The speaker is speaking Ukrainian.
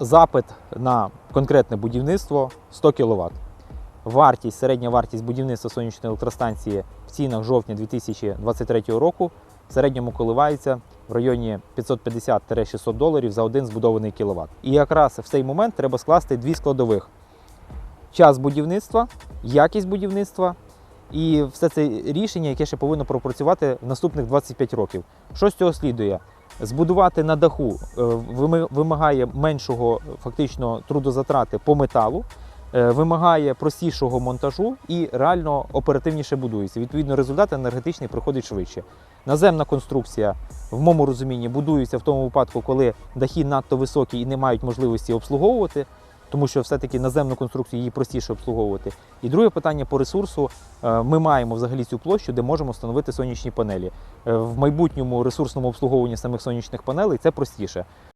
Запит на конкретне будівництво 100 кВт. Вартість, середня вартість будівництва сонячної електростанції в цінах жовтня 2023 року в середньому коливається в районі 550-600 доларів за один збудований кіловат. І якраз в цей момент треба скласти дві складових: час будівництва, якість будівництва і все це рішення, яке ще повинно пропрацювати в наступних 25 років. Що з цього слідує? Збудувати на даху е, вимагає меншого фактично трудозатрати по металу, е, вимагає простішого монтажу і реально оперативніше будується. Відповідно, результат енергетичний приходить швидше. Наземна конструкція, в моєму розумінні, будується в тому випадку, коли дахи надто високі і не мають можливості обслуговувати, тому що все-таки наземну конструкцію її простіше обслуговувати. І друге питання по ресурсу. Е, Ми маємо взагалі цю площу, де можемо встановити сонячні панелі. Е, В майбутньому ресурсному обслуговуванні самих сонячних панелей це простіше.